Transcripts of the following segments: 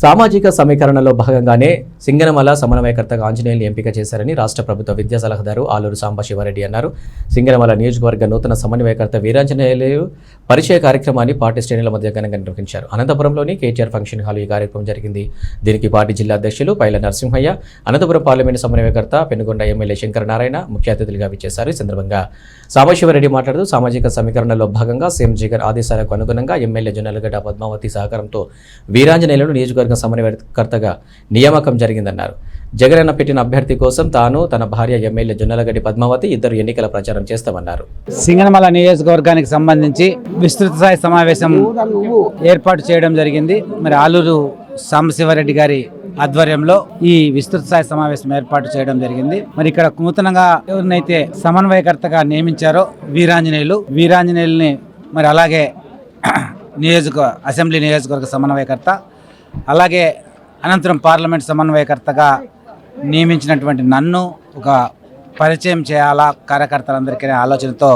సామాజిక సమీకరణలో భాగంగానే సింగనమల సమన్వయకర్తగా ఆంజనేయులు ఎంపిక చేశారని రాష్ట్ర ప్రభుత్వ విద్యా సలహాదారు ఆలూరు సాంబశివారెడ్డి అన్నారు. సింగనమల నియోజకవర్గ నూతన సమన్వయకర్త వీరాంజనేయులు పరిచయ కార్యక్రమాన్ని పార్టీ శ్రేణుల మధ్య ఘనంగా నిర్వహించారు. అనంతపురంలోని కేటీఆర్ ఫంక్షన్ హాల్ ఈ కార్యక్రమం జరిగింది. దీనికి పార్టీ జిల్లా అధ్యక్షులు పైల నరసింహయ్య అనంతపురం పార్లమెంటు సమన్వయకర్త పెనుగొండ ఎమ్మెల్యే శంకర నారాయణ ముఖ్య అతిథులుగా విచ్చేశారు. ఈ సందర్భంగా సాంబశివారెడ్డి మాట్లాడుతూ సామాజిక సమీకరణలో భాగంగా సీఎం జగన్ ఆదేశాలకు అనుగుణంగా ఎమ్మెల్యే జొన్నలగడ్డ పద్మావతి సహకారంతో వీరాంజనేయులను నియోజకవర్గ సమన్వయకర్తగా నియామకం జరిగిందన్నారు. జగనన్న పెట్టిన అభ్యర్థి కోసం తాను తన భార్య ఎమ్మెల్యే జొన్నలగడ్డి పద్మావతి ఇద్దరు ఎన్నికల ప్రచారం చేస్తామన్నారు. సింగనమల నియోజకవర్గానికి సంబంధించి విస్తృత స్థాయి సమావేశం ఏర్పాటు చేయడం జరిగింది. మరి ఆలూరు సాంబశివారెడ్డి గారి ఆధ్వర్యంలో ఈ విస్తృత స్థాయి సమావేశం ఏర్పాటు చేయడం జరిగింది. మరి ఇక్కడ నూతనంగా ఎవరినైతే సమన్వయకర్తగా నియమించారో వీరాంజనేయులు వీరాంజనేయుల్ని మరి అలాగే నియోజక అసెంబ్లీ నియోజకవర్గ సమన్వయకర్త అలాగే అనంతరం పార్లమెంట్ సమన్వయకర్తగా నియమించినటువంటి నన్ను ఒక పరిచయం చేయాలా కార్యకర్తలందరికీ అనే ఆలోచనతో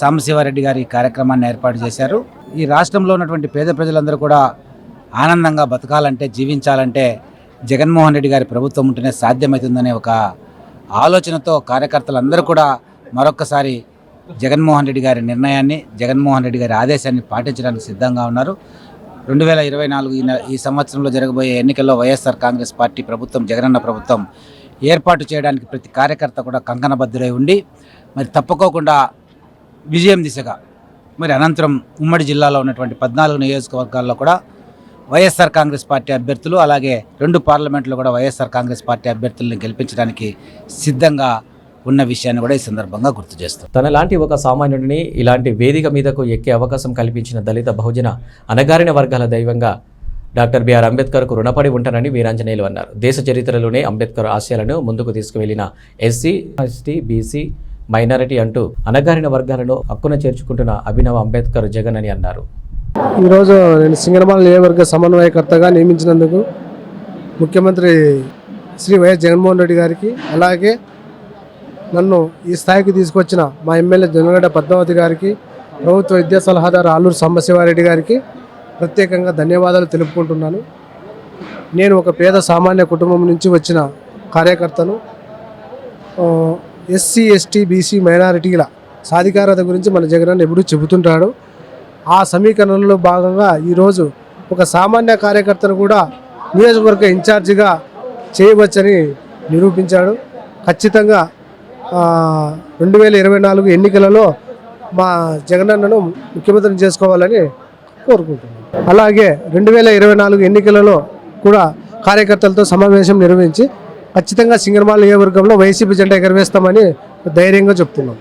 సాంబశివారెడ్డి గారు ఈ కార్యక్రమాన్ని ఏర్పాటు చేశారు. ఈ రాష్ట్రంలో ఉన్నటువంటి పేద ప్రజలందరూ కూడా ఆనందంగా బతకాలంటే జీవించాలంటే జగన్మోహన్ రెడ్డి గారి ప్రభుత్వం ఉంటేనే సాధ్యమవుతుందనే ఒక ఆలోచనతో కార్యకర్తలందరూ కూడా మరొక్కసారి జగన్మోహన్ రెడ్డి గారి నిర్ణయాన్ని జగన్మోహన్ రెడ్డి గారి ఆదేశాన్ని పాటించడానికి సిద్ధంగా ఉన్నారు. రెండు వేల ఇరవై నాలుగు ఈ సంవత్సరంలో జరగబోయే ఎన్నికల్లో వైఎస్ఆర్ కాంగ్రెస్ పార్టీ ప్రభుత్వం జగనన్న ప్రభుత్వం ఏర్పాటు చేయడానికి ప్రతి కార్యకర్త కూడా కంకణబద్ధులై ఉండి మరి తప్పుకోకుండా విజయం దిశగా మరి అనంతరం ఉమ్మడి జిల్లాలో ఉన్నటువంటి పద్నాలుగు నియోజకవర్గాల్లో కూడా వైఎస్ఆర్ కాంగ్రెస్ పార్టీ అభ్యర్థులు అలాగే రెండు పార్లమెంట్లో కూడా వైఎస్ఆర్ కాంగ్రెస్ పార్టీ అభ్యర్థులను గెలిపించడానికి సిద్ధంగా ఉన్న విషయాన్ని కూడా ఈ సందర్భంగా గుర్తు చేస్తాం. తనలాంటి ఒక సామాన్యుడిని ఇలాంటి వేదిక మీదకు ఎక్కే అవకాశం కల్పించిన దళిత బహుజన అనగారిన వర్గాల దైవంగా డాక్టర్ బిఆర్ అంబేద్కర్కు రుణపడి ఉంటానని వీరాంజనేయులు అన్నారు. దేశ చరిత్రలోనే అంబేద్కర్ ఆశయాలను ముందుకు తీసుకువెళ్ళిన ఎస్సీ ఎస్టీ బీసీ మైనారిటీ అంటూ అనగారిన వర్గాలను హక్కున చేర్చుకుంటున్న అభినవ అంబేద్కర్ జగన్ అని అన్నారు. ఈరోజు నేను సింగనమాల నియోజకవర్గ సమన్వయకర్తగా నియమించినందుకు ముఖ్యమంత్రి శ్రీ వైఎస్ జగన్మోహన్ రెడ్డి గారికి అలాగే నన్ను ఈ స్థాయికి తీసుకొచ్చిన మా ఎమ్మెల్యే జనగడ్డ పద్మావతి గారికి ప్రభుత్వ విద్యా సలహాదారు ఆలూరు సాంబశివారెడ్డి గారికి ప్రత్యేకంగా ధన్యవాదాలు తెలుపుకుంటున్నాను. నేను ఒక పేద సామాన్య కుటుంబం నుంచి వచ్చిన కార్యకర్తను ఎస్సీ ఎస్టీ బీసీ మైనారిటీల సాధికారత గురించి మన జగన్ ఎప్పుడూ చెబుతుంటాడు. ఆ సమీకరణలో భాగంగా ఈరోజు ఒక సామాన్య కార్యకర్తను కూడా నియోజకవర్గ ఇన్ఛార్జిగా చేయవచ్చని నిరూపించాడు. ఖచ్చితంగా రెండు వేల ఇరవై నాలుగు ఎన్నికలలో మా జగనన్నను ముఖ్యమంత్రిని చేసుకోవాలని కోరుకుంటున్నాను. అలాగే రెండు వేల ఇరవై నాలుగు ఎన్నికలలో కూడా కార్యకర్తలతో సమావేశం నిర్వహించి ఖచ్చితంగా సింగర్మాల నియోజకవర్గంలో వైసీపీ జెండా ఎగరవేస్తామని ధైర్యంగా చెప్తున్నాం.